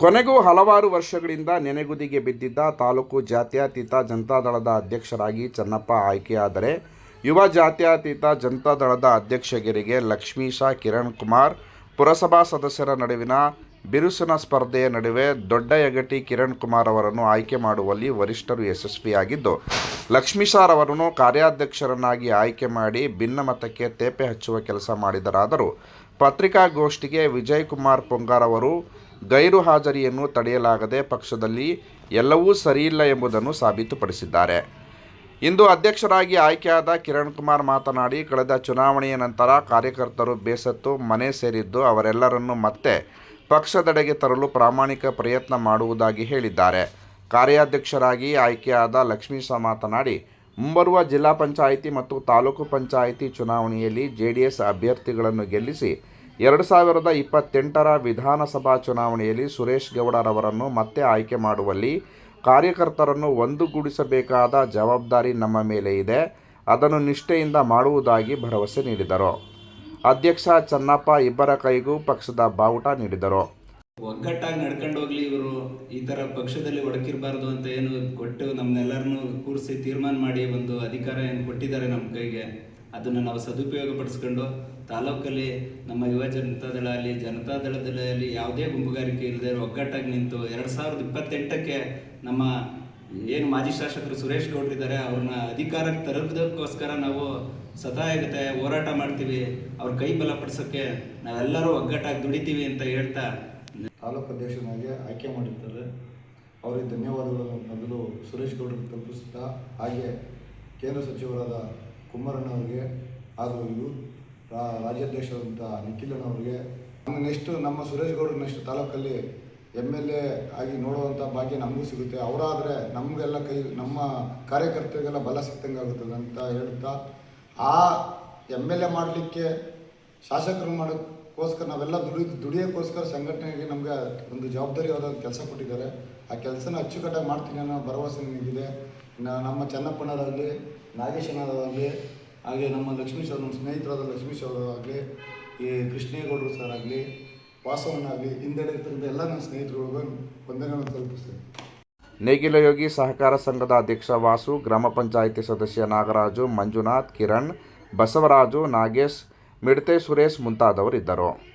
ಕೊನೆಗೂ ಹಲವಾರು ವರ್ಷಗಳಿಂದ ನೆನೆಗುದಿಗೆ ಬಿದ್ದಿದ್ದ ತಾಲೂಕು ಜಾತ್ಯತೀತ ಜನತಾದಳದ ಅಧ್ಯಕ್ಷರಾಗಿ ಚನ್ನಪ್ಪ ಆಯ್ಕೆಯಾದರೆ ಯುವ ಜಾತ್ಯತೀತ ಜನತಾದಳದ ಅಧ್ಯಕ್ಷಗಿರಿಗೆ ಲಕ್ಷ್ಮೀಶಾ ಕಿರಣ್ ಕುಮಾರ್, ಪುರಸಭಾ ಸದಸ್ಯರ ನಡುವಿನ ಬಿರುಸಿನ ಸ್ಪರ್ಧೆಯ ನಡುವೆ ದೊಡ್ಡ ಯಗಟಿ ಕಿರಣ್ ಕುಮಾರ್ ಅವರನ್ನು ಆಯ್ಕೆ ಮಾಡುವಲ್ಲಿ ವರಿಷ್ಠರು ಯಶಸ್ವಿಯಾಗಿದ್ದು ಲಕ್ಷ್ಮೀಶಾರವರನ್ನು ಕಾರ್ಯಾಧ್ಯಕ್ಷರನ್ನಾಗಿ ಆಯ್ಕೆ ಮಾಡಿ ಭಿನ್ನಮತಕ್ಕೆ ತೇಪೆ ಹಚ್ಚುವ ಕೆಲಸ ಮಾಡಿದರಾದರೂ ಪತ್ರಿಕಾಗೋಷ್ಠಿಗೆ ವಿಜಯ್ ಕುಮಾರ್ ಪೊಂಗಾರ್ ಅವರು ಗೈರು ಹಾಜರಿಯನ್ನು ತಡೆಯಲಾಗದೆ ಪಕ್ಷದಲ್ಲಿ ಎಲ್ಲವೂ ಸರಿಯಿಲ್ಲ ಎಂಬುದನ್ನು ಸಾಬೀತುಪಡಿಸಿದ್ದಾರೆ. ಇಂದು ಅಧ್ಯಕ್ಷರಾಗಿ ಆಯ್ಕೆಯಾದ ಕಿರಣ್ ಕುಮಾರ್ ಮಾತನಾಡಿ, ಕಳೆದ ಚುನಾವಣೆಯ ನಂತರ ಕಾರ್ಯಕರ್ತರು ಬೇಸತ್ತು ಮನೆ ಸೇರಿದ್ದು ಅವರೆಲ್ಲರನ್ನು ಮತ್ತೆ ಪಕ್ಷದೆಡೆಗೆ ತರಲು ಪ್ರಾಮಾಣಿಕ ಪ್ರಯತ್ನ ಮಾಡುವುದಾಗಿ ಹೇಳಿದ್ದಾರೆ. ಕಾರ್ಯಾಧ್ಯಕ್ಷರಾಗಿ ಆಯ್ಕೆಯಾದ ಲಕ್ಷ್ಮೀಶ ಮಾತನಾಡಿ, ಮುಂಬರುವ ಜಿಲ್ಲಾ ಪಂಚಾಯಿತಿ ಮತ್ತು ತಾಲೂಕು ಪಂಚಾಯಿತಿ ಚುನಾವಣೆಯಲ್ಲಿ ಜೆಡಿಎಸ್ ಅಭ್ಯರ್ಥಿಗಳನ್ನು ಗೆಲ್ಲಿಸಿ ಎರಡು ಸಾವಿರದ ಇಪ್ಪತ್ತೆಂಟರ ವಿಧಾನಸಭಾ ಚುನಾವಣೆಯಲ್ಲಿ ಸುರೇಶ್ ಗೌಡರವರನ್ನು ಮತ್ತೆ ಆಯ್ಕೆ ಮಾಡುವಲ್ಲಿ ಕಾರ್ಯಕರ್ತರನ್ನು ಒಂದುಗೂಡಿಸಬೇಕಾದ ಜವಾಬ್ದಾರಿ ನಮ್ಮ ಮೇಲೆ ಇದೆ. ಅದನ್ನು ನಿಷ್ಠೆಯಿಂದ ಮಾಡುವುದಾಗಿ ಭರವಸೆ ನೀಡಿದರು. ಅಧ್ಯಕ್ಷ ಚನ್ನಪ್ಪ ಇಬ್ಬರ ಕೈಗೂ ಪಕ್ಷದ ಬಾವುಟ ನೀಡಿದರು. ಒಗ್ಗಟ್ಟಾಗಿ ನಡ್ಕೊಂಡು ಹೋಗ್ಲಿ ಇವರು. ಈ ಥರ ಪಕ್ಷದಲ್ಲಿ ಒಡಕಿರಬಾರ್ದು ಅಂತ ಏನು ಕೊಟ್ಟು ನಮ್ಮನ್ನೆಲ್ಲರನ್ನೂ ಕೂರಿಸಿ ತೀರ್ಮಾನ ಮಾಡಿ ಒಂದು ಅಧಿಕಾರ ಏನು ಕೊಟ್ಟಿದ್ದಾರೆ ನಮ್ಮ ಕೈಗೆ. ಅದನ್ನು ನಾವು ಸದುಪಯೋಗ ಪಡಿಸ್ಕೊಂಡು ತಾಲೂಕಲ್ಲಿ ನಮ್ಮ ಯುವ ಜನತಾದಳ ಆಗಲಿ ಜನತಾದಳದಲ್ಲಿ ಯಾವುದೇ ಗುಂಪುಗಾರಿಕೆ ಇಲ್ಲದೆ ಒಗ್ಗಟ್ಟಾಗಿ ನಿಂತು ಎರಡು ಸಾವಿರದ ಇಪ್ಪತ್ತೆಂಟಕ್ಕೆ ನಮ್ಮ ಏನು ಮಾಜಿ ಶಾಸಕರು ಸುರೇಶ್ ಗೌಡ್ರಿದ್ದಾರೆ ಅವ್ರನ್ನ ಅಧಿಕಾರಕ್ಕೆ ತರೋದಕ್ಕೋಸ್ಕರ ನಾವು ಸದಾಯಗತೆ ಹೋರಾಟ ಮಾಡ್ತೀವಿ. ಅವ್ರ ಕೈ ಬಲಪಡಿಸೋಕ್ಕೆ ನಾವೆಲ್ಲರೂ ಒಗ್ಗಟ್ಟಾಗಿ ದುಡಿತೀವಿ ಅಂತ ಹೇಳ್ತಾ ತಾಲೂಕು ಅಧ್ಯಕ್ಷನಾಗಿ ಆಯ್ಕೆ ಮಾಡಿರ್ತಾರೆ. ಅವರಿಗೆ ಧನ್ಯವಾದಗಳನ್ನು ಮೊದಲು ಸುರೇಶ್ ಗೌಡ್ರಿಗೆ ತಲುಪಿಸುತ್ತಾ, ಹಾಗೆ ಕೇಂದ್ರ ಸಚಿವರಾದ ಕುಮಾರಣ್ಣವರಿಗೆ ಹಾಗೂ ಇವರು ರಾ- ರಾಜ್ಯಾಧ್ಯಕ್ಷರಾದಂಥ ನಿಖಿಲಣ್ಣವರಿಗೆ ನಮ್ಮ ನೆಕ್ಸ್ಟ್ ನಮ್ಮ ಸುರೇಶ್ ಗೌಡ್ರು ನೆಕ್ಸ್ಟ್ ತಾಲೂಕಲ್ಲಿ ಎಂ ಎಲ್ ಎ ಆಗಿ ನೋಡುವಂಥ ಭಾಗ್ಯ ನಮಗೂ ಸಿಗುತ್ತೆ. ಅವರಾದರೆ ನಮಗೆಲ್ಲ ಕೈ, ನಮ್ಮ ಕಾರ್ಯಕರ್ತರಿಗೆಲ್ಲ ಬಲ ಸಿಕ್ತಂಗೆ ಆಗುತ್ತದೆ ಅಂತ ಹೇಳ್ತಾ, ಆ ಎಂ ಎಲ್ ಎ ಮಾಡಲಿಕ್ಕೆ ಶಾಸಕರು ಮಾಡೋಕ್ಕೋಸ್ಕರ ನಾವೆಲ್ಲ ದುಡಿ, ದುಡಿಯೋಕ್ಕೋಸ್ಕರ ಸಂಘಟನೆಗೆ ನಮಗೆ ಒಂದು ಜವಾಬ್ದಾರಿಯಾದ ಕೆಲಸ ಕೊಟ್ಟಿದ್ದಾರೆ. ಆ ಕೆಲಸನ ಅಚ್ಚುಕಟ್ಟಾಗಿ ಮಾಡ್ತೀನಿ ಅನ್ನೋ ಭರವಸೆ ನನಗಿದೆ ನಮ್ಮ ಚನ್ನಪ್ಪನವರಾಗಲಿ, ನಾಗೇಶನವರಾಗಲಿ, ಹಾಗೆ ನಮ್ಮ ಲಕ್ಷ್ಮೀಶ್ ಅವ್ರ ನಮ್ಮ ಸ್ನೇಹಿತರಾದ ಲಕ್ಷ್ಮೀಶ್ ಅವರಾಗಲಿ, ಈ ಕೃಷ್ಣೇಗೌಡರು ಸರ್ ಆಗಲಿ ವಾಸವನ್ನಾಗಲಿ ಹಿಂದೆಡೆ ಇರ್ತಕ್ಕಂಥ ಎಲ್ಲ ನನ್ನ ಸ್ನೇಹಿತರುಗಳಿಗೂ ವಂದನೆಗಳನ್ನು ತಲುಪಿಸ್ತೇನೆ. ನೇಗಿಲಯೋಗಿ ಸಹಕಾರ ಸಂಘದ ಅಧ್ಯಕ್ಷ ವಾಸು, ಗ್ರಾಮ ಪಂಚಾಯಿತಿ ಸದಸ್ಯ ನಾಗರಾಜು, ಮಂಜುನಾಥ್, ಕಿರಣ್, ಬಸವರಾಜು, ನಾಗೇಶ್ ಮಿಡತೆ ಸುರೇಶ್ ಮುಂತಾದವರಿದ್ದರು.